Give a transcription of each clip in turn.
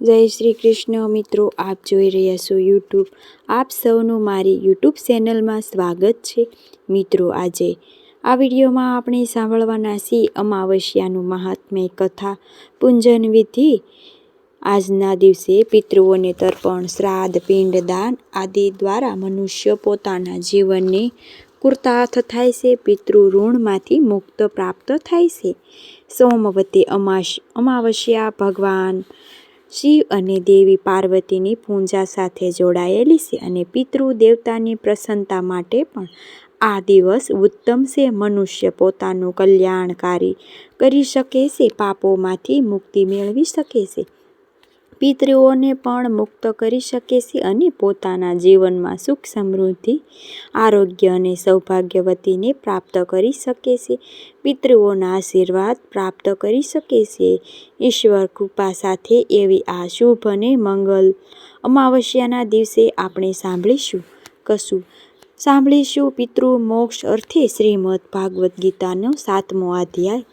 જય શ્રી કૃષ્ણ મિત્રો, આપ જોઈ રહ્યા છો યુટ્યુબ આપ સૌનું મારી યુટ્યુબ ચેનલમાં સ્વાગત છે. મિત્રો, આજે આ વિડીયોમાં આપણે સાંભળવાના છીએ અમાવસ્યાનું મહાત્મ્ય કથા, પૂંજન વિધિ, આજના દિવસે પિતૃઓને તર્પણ, શ્રાદ્ધ, પિંડદાન આદિ દ્વારા મનુષ્ય પોતાના જીવનની કૃતાર્થ થાય છે, પિતૃ ઋણમાંથી મુક્ત પ્રાપ્ત થાય છે. સોમવતી અમાસ અમાવસ્યા ભગવાન શિવ અને દેવી પાર્વતીની પૂજા સાથે જોડાયેલી છે અને પિતૃ દેવતાની પ્રસન્નતા માટે પણ આ દિવસ ઉત્તમ છે. મનુષ્ય પોતાનું કલ્યાણકારી કરી શકે છે, પાપોમાંથી મુક્તિ મેળવી શકે છે. પિતૃઓને પણ મુક્ત કરી શકે છે અને પોતાના જીવનમાં સુખ સમૃદ્ધિ, આરોગ્ય અને સૌભાગ્યવતીને પ્રાપ્ત કરી શકે છે. પિતૃઓના આશીર્વાદ પ્રાપ્ત કરી શકે છે. ઈશ્વર કૃપા સાથે એવી આ શુભ અને મંગલ અમાવસ્યાના દિવસે આપણે સાંભળીશું. કશું. સાંભળીશું પિતૃ મોક્ષ અર્થે શ્રીમદ ભાગવદ્ ગીતાનો સાતમો અધ્યાય.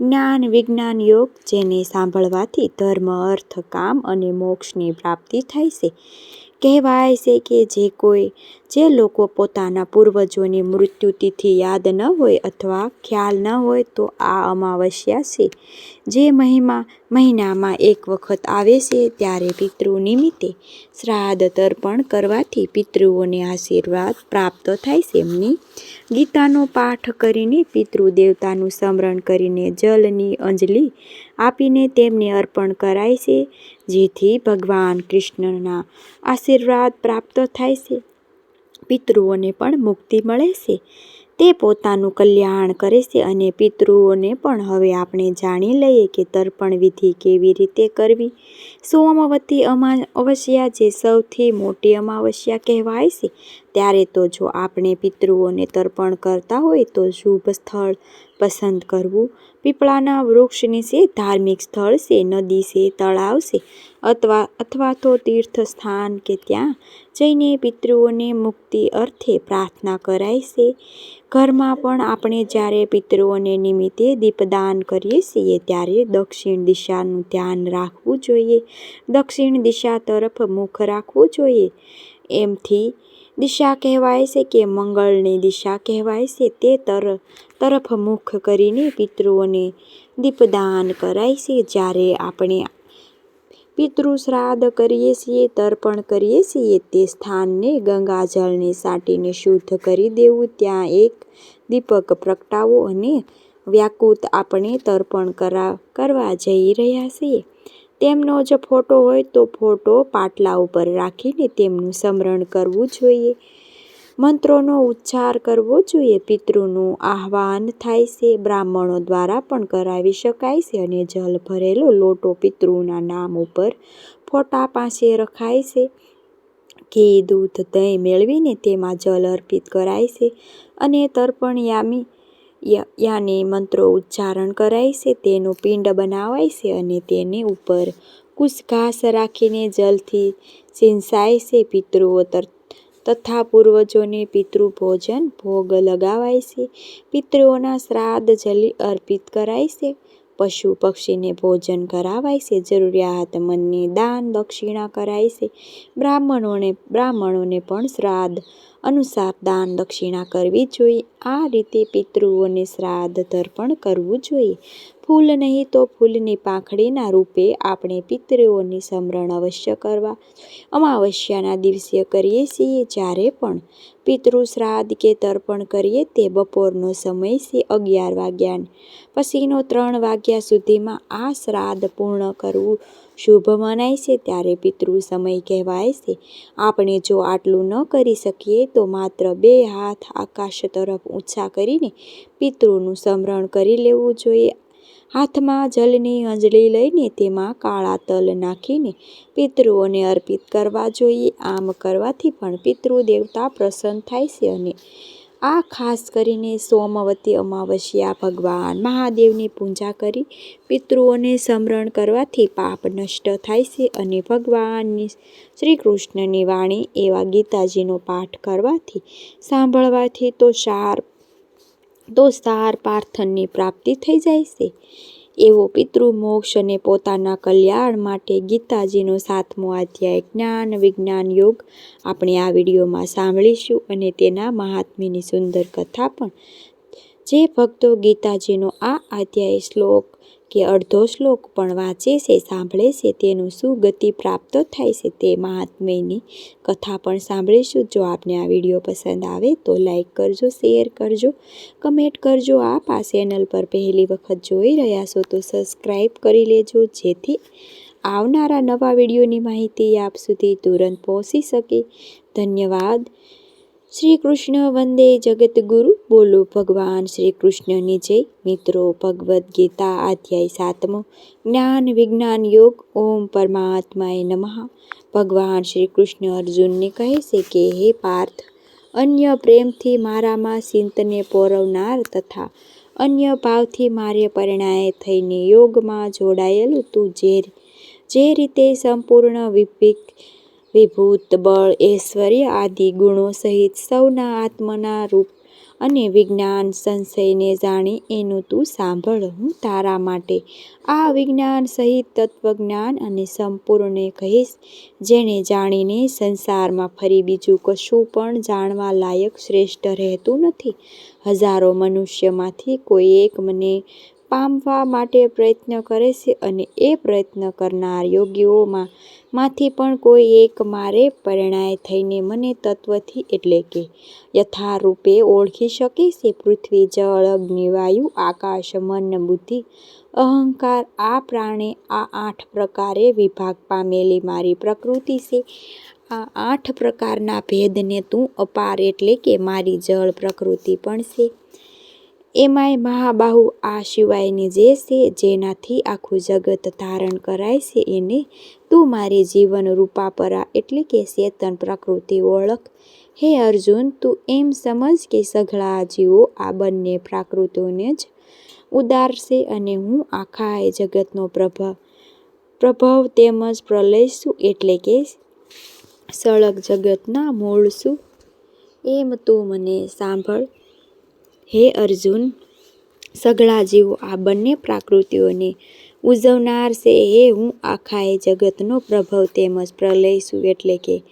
જ્ઞાન વિજ્ઞાન યોગ જેને સાંભળવાથી ધર્મ અર્થ કામ અને મોક્ષની પ્રાપ્તિ થાય છે. કહેવાય છે કે જે કોઈ, જે લોકો પોતાના પૂર્વજોની મૃત્યુ તિથિ યાદ ન હોય અથવા ખ્યાલ ન હોય તો આ અમાવસ્યા છે. જે મહિમા, મહિનામાં એક વખત આવે છે ત્યારે પિતૃ નિમિત્તે શ્રાદ્ધ તર્પણ કરવાથી પિતૃઓને આશીર્વાદ પ્રાપ્ત થાય છે. એમની ગીતાનો પાઠ કરીને પિતૃ દેવતાનું સ્મરણ કરીને જલની અંજલિ આપીને તેમને અર્પણ કરાય છે, જેથી ભગવાન કૃષ્ણના આશીર્વાદ પ્રાપ્ત થાય છે. પિતૃઓને પણ મુક્તિ મળે છે. તે પોતાનું કલ્યાણ કરે છે અને પિતૃઓને પણ હવે આપણે જાણી લઈએ કે તર્પણ વિધિ કેવી રીતે કરવી. સોમવતી અમાવસ્યા જે સૌથી મોટી અમાવસ્યા કહેવાય છે, ત્યારે તો જો આપણે પિતૃઓને તર્પણ કરતા હોય તો શુભ સ્થળ પસંદ કરવું. પીપળાના વૃક્ષ નીચે ધાર્મિક સ્થળ છે, નદી છે, તળાવ છે, અથવા અથવા તો તીર્થ સ્થાન કે ત્યાં જઈને પિતૃઓને મુક્તિ અર્થે પ્રાર્થના કરાય છે. ઘરમાં પણ આપણે જ્યારે પિતૃઓને નિમિત્તે દીપદાન કરીએ છીએ, ત્યારે દક્ષિણ દિશાનું ધ્યાન રાખવું જોઈએ. દક્ષિણ દિશા તરફ મુખ રાખવું જોઈએ. એમથી દિશા કહેવાય છે કે મંગળની દિશા કહેવાય છે. તે તરફ તરફ મુખ કરીને પિતૃઓને દીપદાન કરાય છે. જ્યારે આપણે પિતૃ શ્રાદ્ધ કરીએ છીએ, તર્પણ કરીએ છીએ, તે સ્થાનને ગંગાજળને સાટીને શુદ્ધ કરી દેવું. ત્યાં એક દીપક, પ્રગટાવો અને વ્યાકૃત આપણે તર્પણ કરા, કરવા જઈ રહ્યા છીએ. તેમનો જ ફોટો હોય તો ફોટો પાટલા ઉપર રાખીને તેમનું સ્મરણ કરવું જોઈએ. મંત્રોનો ઉચ્ચાર કરવો જોઈએ. પિતૃનું આહ્વાન થાય છે. બ્રાહ્મણો દ્વારા પણ કરાવી શકાય છે અને જલ ભરેલો લોટો પિતૃના નામ ઉપર ફોટા પાસે રખાય છે. ઘી, દૂધ, દહીં મેળવીને તેમાં જલ અર્પિત કરાય છે અને તર્પણ યામી યાને મંત્રો ઉચ્ચારણ કરાય છે. તેનું પિંડ બનાવાય છે અને તેને ઉપર કુશ ઘાસ રાખીને જલથી સિંચાય છે. પિતૃઓ તથા પૂર્વજોને પિતૃ ભોજન ભોગ લગાવાય છે. પિતૃઓના શ્રાદ્ધ જલી અર્પિત કરાય છે. પશુ પક્ષીને ભોજન કરાવાય છે. જરૂરિયાતમંદને દાન દક્ષિણા કરાય છે. બ્રાહ્મણોને બ્રાહ્મણોને પણ શ્રાદ્ધ અનુસાર દાન દક્ષિણા કરવી જોઈએ. આ રીતે પિતૃઓને શ્રાદ્ધ તર્પણ કરવું જોઈએ. ફૂલ નહીં તો ફૂલની પાંખડીના રૂપે આપણે પિતૃઓની સ્મરણ અવશ્ય કરવા. અમાવસ્યાના દિવસે કરીએ છીએ જ્યારે પણ પિતૃ શ્રાદ્ધ કે તર્પણ કરીએ તે બપોરનો સમય છે અગિયાર વાગ્યા. પછીનો ત્રણ વાગ્યા સુધીમાં આ શ્રાદ્ધ પૂર્ણ કરવું શુભ મનાય છે ત્યારે પિતૃ સમય કહેવાય છે. આપણે જો આટલું ન કરી શકીએ તો માત્ર બે હાથ આકાશ તરફ ઊંચા કરીને પિતૃનું સ્મરણ કરી લેવું જોઈએ. હાથમાં જલની અંજળી લઈને તેમાં કાળા તલ નાખીને પિતૃઓને અર્પિત કરવા જોઈએ. આમ કરવાથી પણ પિતૃ દેવતા પ્રસન્ન થાય છે અને આ ખાસ કરીને સોમવતી અમાવસ્યા ભગવાન મહાદેવની પૂજા કરી પિતૃઓને સ્મરણ કરવાથી પાપ નષ્ટ થાય છે અને ભગવાનની શ્રી કૃષ્ણની વાણી એવા ગીતાજીનો પાઠ કરવાથી સાંભળવાથી તો સાર તો સાર પાર્થનની પ્રાપ્તિ થઈ જાય છે. એવો પિતૃ મોક્ષ અને પોતાના કલ્યાણ માટે ગીતાજીનો સાતમો અધ્યાય જ્ઞાન વિજ્ઞાન યોગ આપણે આ વિડીયોમાં સાંભળીશું અને તેના મહાત્મ્યની સુંદર કથા પણ. જે ભક્તો ગીતાજીનો આ અધ્યાય શ્લોક કે અડધો શ્લોક પણ વાંચે છે, સાંભળે છે, તેનું શું ગતિ પ્રાપ્ત થાય છે તે મહાત્મ્યની કથા પણ સાંભળીશું. જો આપને આ વીડિયો પસંદ આવે તો લાઈક કરજો, શેર કરજો, કમેન્ટ કરજો. આપ આ ચેનલ પર પહેલી વખત જોઈ રહ્યા છો તો સબસ્ક્રાઈબ કરી લેજો, જેથી આવનારા નવા વિડીયોની માહિતી આપ સુધી તુરંત પહોંચી શકે. ધન્યવાદ. શ્રી કૃષ્ણ વંદે જગતગુરુ બોલો ભગવાન શ્રી કૃષ્ણની જય. મિત્રો, ભગવદ્ ગીતા અધ્યાય સાતમો. જ્ઞાન વિજ્ઞાન યોગ, ઓમ પરમાત્માએ નમઃ. ભગવાન શ્રી કૃષ્ણ અર્જુનને કહે છે કે, હે પાર્થ, અન્ય પ્રેમથી મારામાં ચિંતને પોરવનાર તથા અન્ય ભાવથી મારે પરિણાય થઈને યોગમાં જોડાયેલું તું જે જે રીતે સંપૂર્ણ વિપિક વિભૂત બળ, ઐશ્વર્ય આદિ ગુણો સહિત સૌના આત્મના રૂપ અને વિજ્ઞાન સંશયને જાણી એનું તું સાંભળ, હું તારા માટે આ વિજ્ઞાન સહિત તત્વજ્ઞાન અને સંપૂર્ણને કહીશ, જેને જાણીને સંસારમાં ફરી બીજું કશું પણ જાણવા લાયક શ્રેષ્ઠ રહેતું નથી. હજારો મનુષ્યમાંથી કોઈ એક મને પામવા માટે પ્રયત્ન કરે છે અને એ પ્રયત્ન કરનાર યોગીઓમાં માંથી પણ કોઈ એક મારે પરિણાય થઈને મને તત્વથી એટલે કે યથારૂપે ઓળખી શકે છે. પૃથ્વી, જળ, અગ્નિ, વાયુ, આકાશ, મન, બુદ્ધિ, અહંકાર, આ પ્રાણે આ આઠ પ્રકારે વિભાગ પામેલી મારી પ્રકૃતિ છે. આ આઠ પ્રકારના ભેદને તું અપાર એટલે કે મારી જળ પ્રકૃતિ પણ છે. એમાંય મહાબાહુ આ શિવાયની જે છે, જેનાથી આખું જગત ધારણ કરાય છે એને, તું મારી જીવન રૂપાપરા એટલે કે ચેતન પ્રકૃતિ ઓળખ. હે અર્જુન, તું એમ સમજ કે સઘળા જીવો આ બંને પ્રાકૃતિઓને જ ઉદારશે અને હું આખા એ જગતનો પ્રભાવ પ્રભાવ તેમજ પ્રલય છું એટલે કે સળગ જગતના મૂળ છું. એમ તું મને સાંભળ. હે અર્જુન, સઘળા જીવો આ બંને પ્રાકૃતિઓને ઉજવનાર છે. હે, હું આખા એ જગતનો પ્રભાવ તેમજ પ્રલય છું એટલે કે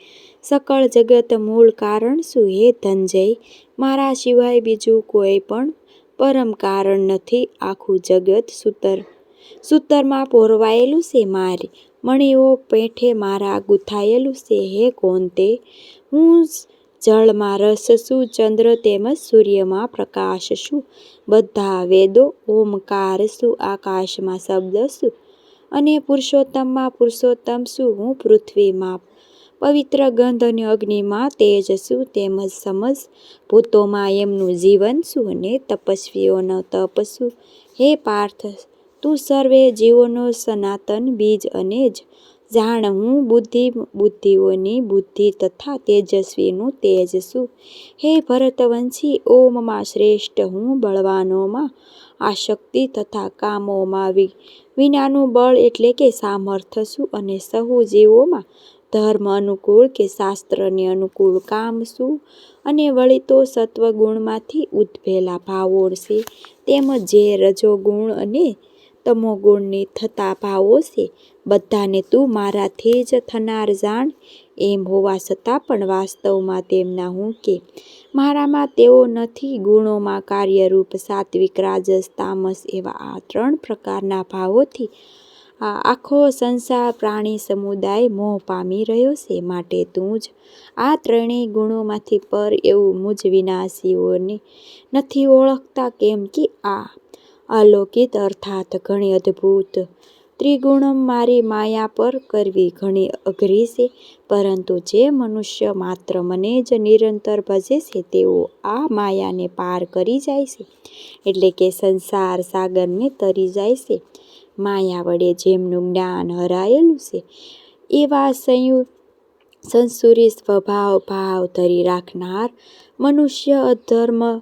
સકળ જગત મૂળ કારણ શું? હે ધનજય, મારા સિવાય બીજું કોઈ પણ પરમ કારણ નથી. આખું જગત સૂતર, સૂતરમાં પોરવાયેલું છે મારી, મણીઓ પેઠે મારા ગુથાયેલું છે. હે કોંતે હું જળમાં રસ શું ચંદ્ર તેમજ સૂર્યમાં પ્રકાશ શું બધા વેદો ઓમકાર શું આકાશમાં શબ્દ શું અને પુરુષોત્તમમાં પુરુષોત્તમ શું હું પૃથ્વીમાં પવિત્ર ગંધ અને અગ્નિમાં તેજ શું તેમજ સમજ ભૂતોમાં એમનું જીવન શું અને તપસ્વીઓનો તપ શું હે પાર્થ, તું સર્વે જીવોનો સનાતન બીજ અને જ જાણ હું બુદ્ધિ, બુદ્ધિઓની બુદ્ધિ તથા તેજસ્વીનું તેજ છું હે ભરતવંશી, ઓમમાં શ્રેષ્ઠ હું બળવાનોમાં આશક્તિ તથા કામોમાં વિનાનું બળ એટલે કે સામર્થ્ય છું અને સહુ જીવોમાં ધર્મ અનુકૂળ કે શાસ્ત્રને અનુકૂળ કામ શું અને વળી તો સત્વગુણમાંથી ઉદ્ભેલા ભાવો છે તેમજ જે રજોગુણ અને તમોગુણની થતા ભાવો છે. બધાને તું મારાથી જ થનાર જાણ. એમ હોવા છતાં પણ વાસ્તવમાં તેમના હું કે, મારામાં તેઓ નથી ગુણોમાં કાર્યરૂપ સાત્વિક, રાજસ, તામસ એવા આ ત્રણ પ્રકારના ભાવોથી આ આખો સંસાર, પ્રાણી, સમુદાય મોહ પામી રહ્યો છે. માટે તું જ આ ત્રણેય ગુણોમાંથી પર એવું મુજ વિનાશીઓને નથી ઓળખતા. કેમ કે આ અલૌકિક અર્થાત ઘણી અદ્ભુત. ત્રિગુણમ મારી માયા પર કરવી ઘણી અઘરી છે, પરંતુ જે મનુષ્ય માત્ર મને જ નિરંતર ભજે છે, તેઓ આ માયાને પાર કરી જાય છે, એટલે કે સંસાર સાગરને તરી જાય છે. માયા વડે જેમનું જ્ઞાન હરાયેલું છે, એવા સંયુ, સંસુરી સ્વભાવ ભાવ ધરી રાખનાર, મનુષ્ય અધર્મ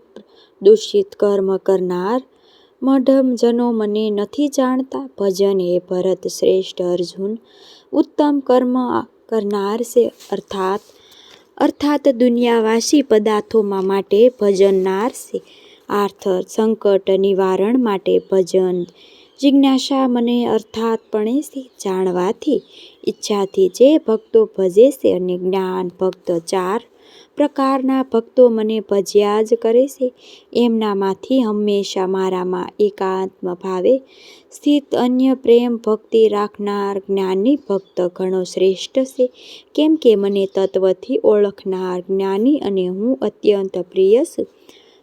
દૂષિત કર્મ કરનાર મઢમજનો મને નથી જાણતા. ભજન હે ભરત શ્રેષ્ઠ અર્જુન. ઉત્તમ કર્મ કરનાર છે. અર્થાત અર્થાત દુનિયાવાસી પદાર્થોમાં માટે ભજનનાર છે. આર્થ, સંકટ, નિવારણ માટે ભજન. જિજ્ઞાસા મને અર્થાતપણે છે. જાણવાથી, ઈચ્છાથી જે ભક્તો ભજે છે અને જ્ઞાન ભક્ત ચાર પ્રકારના ભક્તો મને ભજ્યા જ કરે છે. એમનામાંથી હંમેશા મારામાં એકાત્મ ભાવે. સ્થિત અન્ય પ્રેમ ભક્તિ રાખનાર જ્ઞાની ભક્ત ઘણો શ્રેષ્ઠ છે. કેમ કે મને તત્વથી ઓળખનાર જ્ઞાની અને હું અત્યંત પ્રિય છું.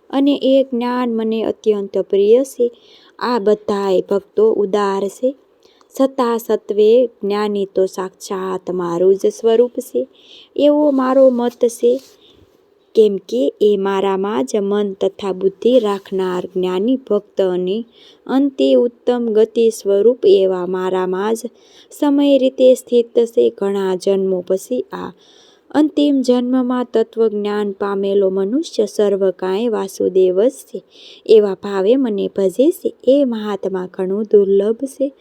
અને એ જ્ઞાન મને અત્યંત પ્રિય છે. આ બધાય ભક્તો ઉદાર છે. છતાં સત્વે જ્ઞાની તો સાક્ષાત મારું જ સ્વરૂપ છે. એવો મારો મત છે. કેમ કે એ મારામાં જ મન તથા બુદ્ધિ રાખનાર જ્ઞાની ભક્ત અને અંતે ઉત્તમ ગતિ સ્વરૂપ એવા મારામાં જ સમય રીતે સ્થિત છે. ઘણા જન્મો પછી આ અંતિમ જન્મમાં તત્વજ્ઞાન પામેલો મનુષ્ય સર્વ કાંઈ વાસુદેવ છે. એવા ભાવે મને ભજે છે. એ મહાત્મા ઘણું દુર્લભ છે.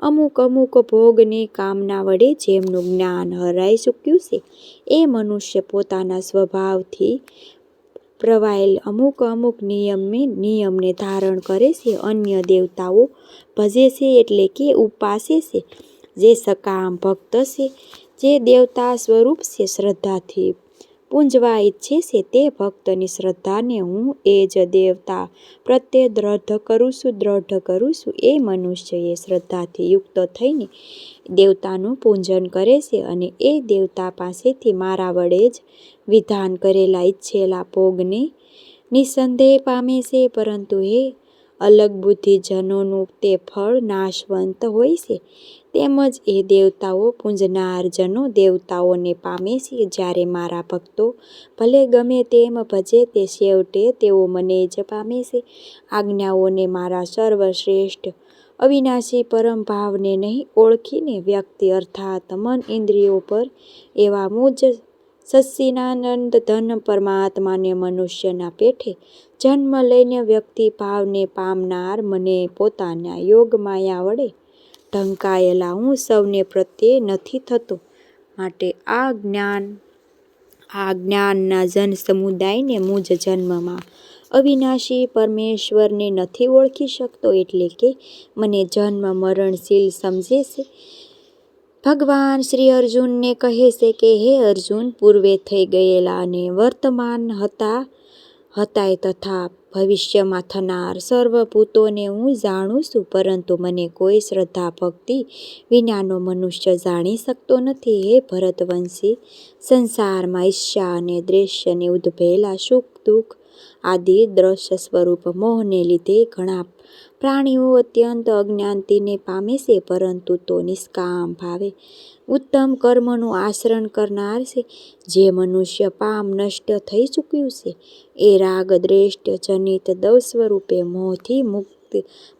અમુક અમુક ભોગની કામના વડે જેમનું જ્ઞાન હરાઈ ચૂક્યું છે, એ મનુષ્ય પોતાના સ્વભાવથી પ્રવાયેલ અમુક અમુક નિયમને નિયમને ધારણ કરે છે, અન્ય દેવતાઓ ભજે છે એટલે કે ઉપાસે છે, જે સકામ ભક્ત છે, જે દેવતા સ્વરૂપ છે, શ્રદ્ધાથી પૂંજવા ઈચ્છે છે તે ભક્તની શ્રદ્ધાને હું એ જ દેવતા પ્રત્યે દ્રઢ કરું છું, દ્રઢ કરું છું. એ મનુષ્ય એ શ્રદ્ધાથી યુક્ત થઈને દેવતાનું પૂજન કરે છે અને એ દેવતા પાસેથી મારા વડે જ વિધાન કરેલા ઈચ્છેલા ભોગને નિસંદેહ પામે છે. પરંતુ હે અલગ બુદ્ધિજનોનું તે ફળ નાશવંત હોય છે. તેમજ એ દેવતાઓ પૂંજનાર જનો દેવતાઓને પામે છે. જ્યારે મારા ભક્તો ભલે ગમે તેમ ભજે તે છેવટે તેઓ મને જ પામે છે. આજ્ઞાઓને મારા સર્વશ્રેષ્ઠ અવિનાશી પરમ ભાવને નહીં ઓળખીને વ્યક્તિ અર્થાત મન ઇન્દ્રિયો પર એવા મુજ સચ્ચિદાનંદ ધન પરમાત્માને મનુષ્યના પેઠે જન્મ લઈને વ્યક્તિ ભાવને પામનાર મને પોતાના યોગ માયા વડે ઢંકાયેલા. હું સૌને પ્રત્યે નથી થતો માટે આ જ્ઞાન, આ જ્ઞાનના જન સમુદાયને મુજ જન્મમાં અવિનાશી પરમેશ્વરને નથી ઓળખી શકતો એટલે કે મને જન્મ મરણશીલ સમજે છે. ભગવાન શ્રી અર્જુનને કહે છે કે, હે અર્જુન, પૂર્વે થઈ ગયેલા અને વર્તમાન હતા હતાય તથા ભવિષ્યમાં થનાર સર્વ ભૂતોને હું જાણું છું, પરંતુ મને કોઈ શ્રદ્ધા, ભક્તિ વિનાનો મનુષ્ય જાણી શકતો નથી. હે ભરતવંશી, સંસારમાં ઈર્ષ્યા અને દ્વેષને ઉદ્ભવેલા સુખ, દુઃખ આદિ દ્રશ્ય સ્વરૂપ મોહને લીધે ઘણા પ્રાણીઓ અત્યંત અજ્ઞાનતીને પામે છે, પરંતુ તો નિષ્કામ ભાવે ઉત્તમ કર્મનું આચરણ કરનાર છે. જે મનુષ્ય પામ નષ્ટ થઈ ચૂક્યું છે, એ રાગ દ્રેષ્ટ જનિત દવ સ્વરૂપે મોહથી મુક્ત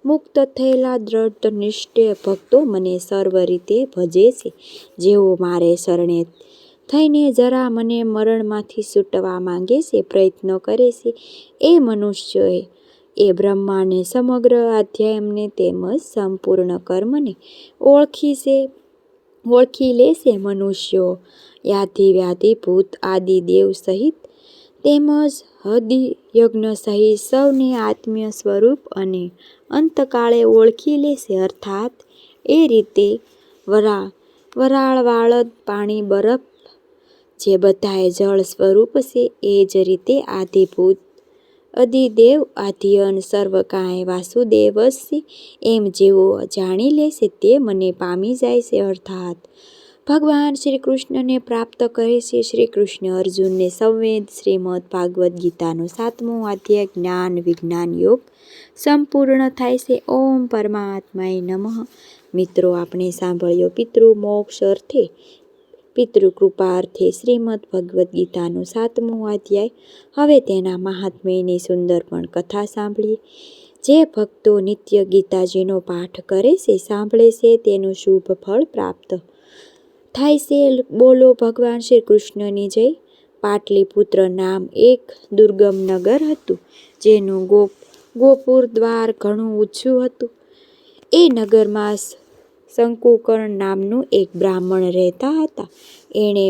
મુક્ત થયેલા દ્રઢ નિષ્ઠ ભક્તો મને સર્વ રીતે ભજે છે. જેઓ મારે શરણે થઈને જરા મને મરણમાંથી છૂટવા માંગે છે, પ્રયત્નો કરે છે. એ મનુષ્યોએ એ બ્રહ્માને સમગ્ર અધ્યાયમને તેમજ સંપૂર્ણ કર્મને ઓળખી છે. ઓળખી લેશે મનુષ્યો. યાધિ વ્યાધિ ભૂત, આદિ દેવ સહિત તેમજ હદિ યજ્ઞ સહિત સૌને આત્મીય સ્વરૂપ અને અંતકાળે ઓળખી લેશે અર્થાત, એ રીતે વરા વરાળ વાળદ પાણી બરફ જે બધાએ જળ સ્વરૂપ છે, એ જ રીતે આધિભૂત અધિદેવ આધિયન સર્વ કાંઈ એમ જેઓ જાણી લેશે તે મને પામી જાય છે અર્થાત. ભગવાન શ્રી કૃષ્ણને પ્રાપ્ત કરે છે શ્રી કૃષ્ણ અર્જુનને સંવેદ શ્રીમદ ભાગવદ્ ગીતાનો સાતમો અધ્યાય જ્ઞાન વિજ્ઞાન યોગ સંપૂર્ણ થાય છે. ઓમ પરમાત્માય નમઃ. મિત્રો, આપણે સાંભળ્યો પિતૃ મોક્ષ અર્થે પિતૃકૃપાર્થે શ્રીમદ ભગવદ્ ગીતાનો સાતમો અધ્યાય. હવે તેના મહાત્મ્યની સુંદર પણ કથા સાંભળીએ. જે ભક્તો નિત્ય ગીતાજીનો પાઠ કરે છે, સાંભળે છે, તેનું શુભ ફળ પ્રાપ્ત. થાય છે, બોલો ભગવાન શ્રી કૃષ્ણની જય. પાટલીપુત્ર નામ એક દુર્ગમ નગર હતું, જેનું ગોપ ગોપુર દ્વાર ઘણું ઊંચું હતું. એ નગરમાં શંકુકર્ણ નામનું એક બ્રાહ્મણ રહેતા હતા. એણે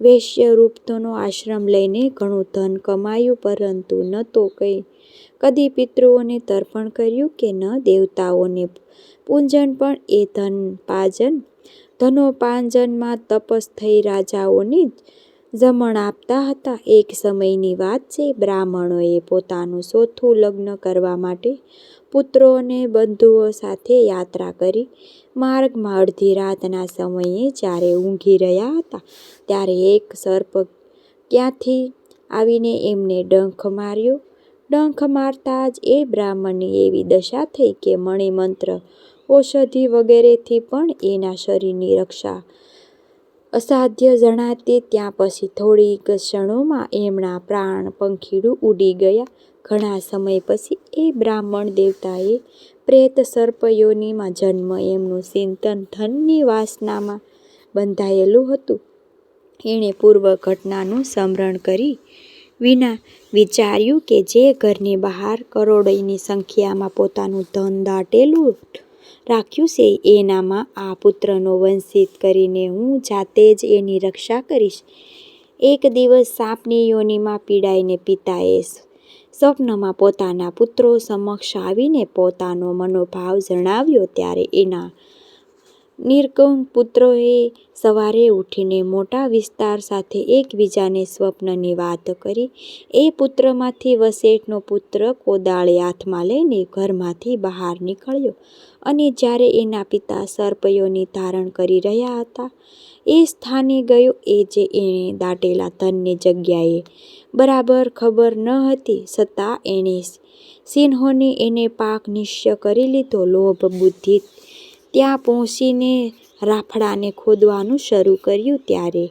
વૈશ્યરૂપનો આશ્રમ લઈને ઘણું ધન કમાયું, પરંતુ ન તો કંઈ. કદી પિતૃઓને તર્પણ કર્યું કે ન દેવતાઓને પૂંજન, પણ એ ધન પાજન ધનોપાંજનમાં તપસ થઈ રાજાઓને જમણ આપતા હતા. એક સમયની વાત છે. બ્રાહ્મણોએ પોતાનું ચોથું લગ્ન કરવા માટે પુત્રો અને બંધુઓ સાથે યાત્રા કરી. માર્ગમાં અડધી રાતના સમયે જ્યારે ઊંઘી રહ્યા હતા ત્યારે એક સર્પ ક્યાંથી આવીને એમને ડંખ માર્યો. ડંખ મારતા જ એ બ્રાહ્મણની એવી દશા થઈ કે મણિમંત્ર, ઔષધિ વગેરેથી પણ એના શરીરની રક્ષા અસાધ્ય જણાતી. ત્યાં પછી થોડીક ક્ષણોમાં એમના પ્રાણ પંખીડું ઉડી ગયા. ઘણા સમય પછી એ બ્રાહ્મણ દેવતાએ પ્રેત સર્પયોનીમાં જન્મ એમનું ચિંતન ધનની વાસનામાં બંધાયેલું હતું. એણે પૂર્વ ઘટનાનું સ્મરણ કરી વિના વિચાર્યું કે જે ઘરની બહાર કરોડોની સંખ્યામાં પોતાનું ધન દાટેલું રાખ્યું છે એનામાં આ પુત્રનો વંશિત કરીને હું જાતે જ એની રક્ષા કરીશ. એક દિવસ સાપની યોનિમાં પીડાઈને પિતાએ સ્વપ્નમાં પોતાના પુત્રો સમક્ષ આવીને પોતાનો મનોભાવ જણાવ્યો. ત્યારે એના નિર્ગુણ પુત્રોએ સવારે ઊઠીને મોટા વિસ્તાર સાથે એકબીજાને સ્વપ્નની વાત કરી. એ પુત્રમાંથી વસેઠનો પુત્ર કોદાળી હાથમાં લઈને ઘરમાંથી બહાર નીકળ્યો અને જ્યારે એના પિતા સર્પયોની ધારણ કરી રહ્યા હતા, એ સ્થાને ગયો. એ જે એણે દાટેલા ધનની જગ્યાએ બરાબર ખબર ન હતી છતાં એણે સિંહોને એને પાક નિશ્ચય કરી લીધો. લોભ બુદ્ધિ ત્યાં પહોંચીને રાફડાને ખોદવાનું શરૂ કર્યું. ત્યારે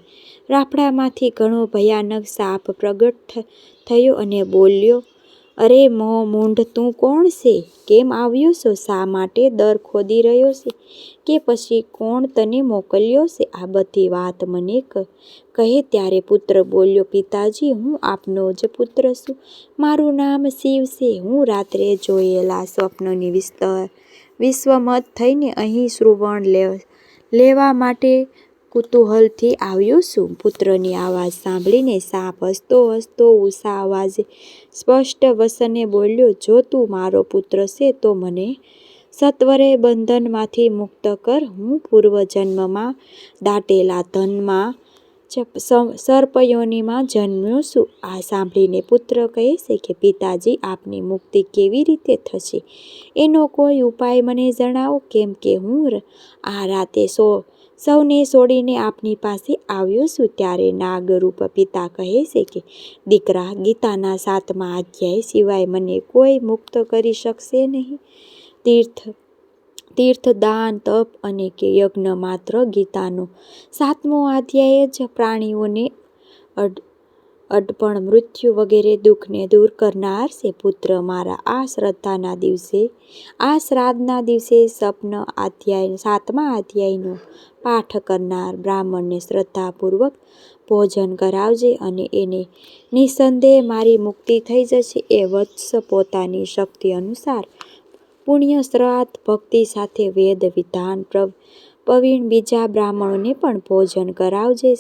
રાફડામાંથી ઘણો ભયાનક સાપ પ્રગટ થયો અને બોલ્યો, અરે મો મૂંઢ તું કોણ છે? કેમ આવ્યો છો? શા માટે દર ખોદી રહ્યો છે? કે પછી કોણ તને મોકલ્યો છે આ બધી વાત મને કહે. ત્યારે પુત્ર બોલ્યો, પિતાજી હું આપનો જ પુત્ર છું. મારું નામ શિવ છે. હું રાત્રે જોયેલા સ્વપ્નથી વિસ્મત થઈને અહીં શ્રુવણ લે લેવા માટે કુતૂહલથી આવ્યો છું. પુત્રની આવાજ સાંભળીને સાપ હસતો હસતો ઉષા અવાજે સ્પષ્ટ વસને બોલ્યો, જો તું મારો પુત્ર છે તો મને સત્વરે બંધનમાંથી મુક્ત કર. હું પૂર્વજન્મમાં દાટેલા ધનમાં જ સર્પ યોનિમાં જન્મ્યો છું. આ સાંભળીને પુત્ર કહે છે કે પિતાજી આપની મુક્તિ કેવી રીતે થશે એનો કોઈ ઉપાય મને જણાવો કેમ કે હું આ રાતે સો સૌને છોડીને આપની પાસે આવ્યો છું. ત્યારે નાગરૂપ પિતા કહે છે કે દીકરા, ગીતાના સાતમા અધ્યાય સિવાય મને કોઈ મુક્ત કરી શકશે નહીં. તીર્થ, દાન, તપ અને કે યજ્ઞ માત્ર ગીતાનો સાતમો અધ્યાય જ પ્રાણીઓને અડ અડપણ, મૃત્યુ વગેરે દુઃખને દૂર કરનાર છે. પુત્ર મારા આ શ્રદ્ધાના દિવસે આ શ્રાદ્ધના દિવસે સાતમા અધ્યાયનો પાઠ કરનાર બ્રાહ્મણને શ્રદ્ધાપૂર્વક ભોજન કરાવજે અને એને નિ:સંદેહ મારી મુક્તિ થઈ જશે. એ વત્સ પોતાની શક્તિ અનુસાર પુણ્ય, શ્રાદ્ધ, ભક્તિ સાથે વેદ વિધાન પ્રવીણ બીજા બ્રાહ્મણોને પણ ભોજન કરાવજે.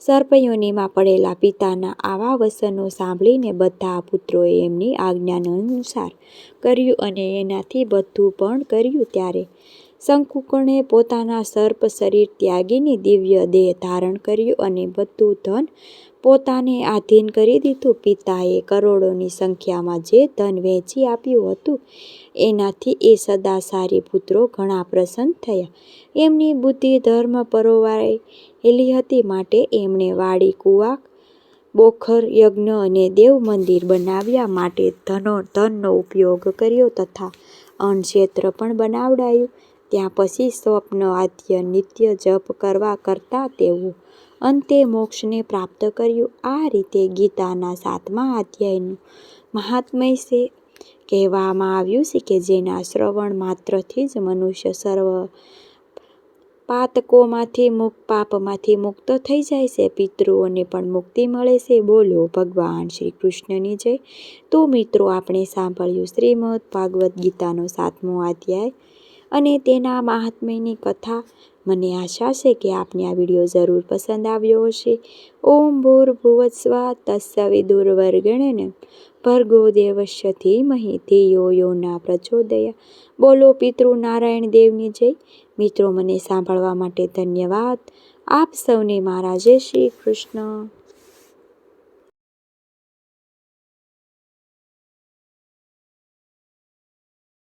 સર્પયોનીમાં પડેલા પિતાના આવા વસનો સાંભળીને બધા પુત્રોએ એમની આજ્ઞાનુસાર કર્યું અને એનાથી બધું પણ કર્યું. ત્યારે શંકુકણે પોતાના સર્પ શરીર ત્યાગીની દિવ્ય દેહ ધારણ કર્યું અને બધું ધન પોતાને આધીન કરી દીધું. પિતાએ કરોડોની સંખ્યામાં જે ધન વહેંચી આપ્યું હતું એનાથી એ સદાચારી પુત્રો ઘણા પ્રસન્ન થયા. એમની બુદ્ધિ ધર્મ પરોવાયેલી હતી માટે એમણે વાડી, કુવાક બોખર, યજ્ઞ અને દેવ મંદિર બનાવ્યા માટે ધનો ધનનો ઉપયોગ કર્યો તથા અણક્ષેત્ર પણ બનાવડાયું ત્યાં પછી સ્વપ્ન આદ્ય નિત્ય જપ કરવા કરતાં તેઓ અંતે મોક્ષને પ્રાપ્ત કર્યું. આ રીતે ગીતાના સાતમા અધ્યાયનું મહાત્મય છે. કહેવામાં આવ્યું છે કે જેના શ્રવણ માત્રથી જ મનુષ્ય સર્વ પાતકોમાંથી પાપમાંથી મુક્ત થઈ જાય છે. પિતૃઓને પણ મુક્તિ મળે છે. બોલો, ભગવાન શ્રી કૃષ્ણની જય. તો મિત્રો, આપણે સાંભળ્યું શ્રીમદ્ ભાગવદ્ ગીતાનો સાતમો અધ્યાય અને તેના મહાત્મ્યની કથા. મને આશા છે કે આપને આ વીડિયો જરૂર પસંદ આવ્યો હશે. ઓમ ભૂર્ભુવસ્વ તસ્સવિદુર્વર્ગણેન ભર્ગો દેવસ્ય ધીમહિ ધિયો યો ના પ્રચોદયા. બોલો પિતૃ નારાયણ દેવની જય. મિત્રો, મને સાંભળવા માટે ધન્યવાદ. આપ સૌને મારા જય શ્રી કૃષ્ણ.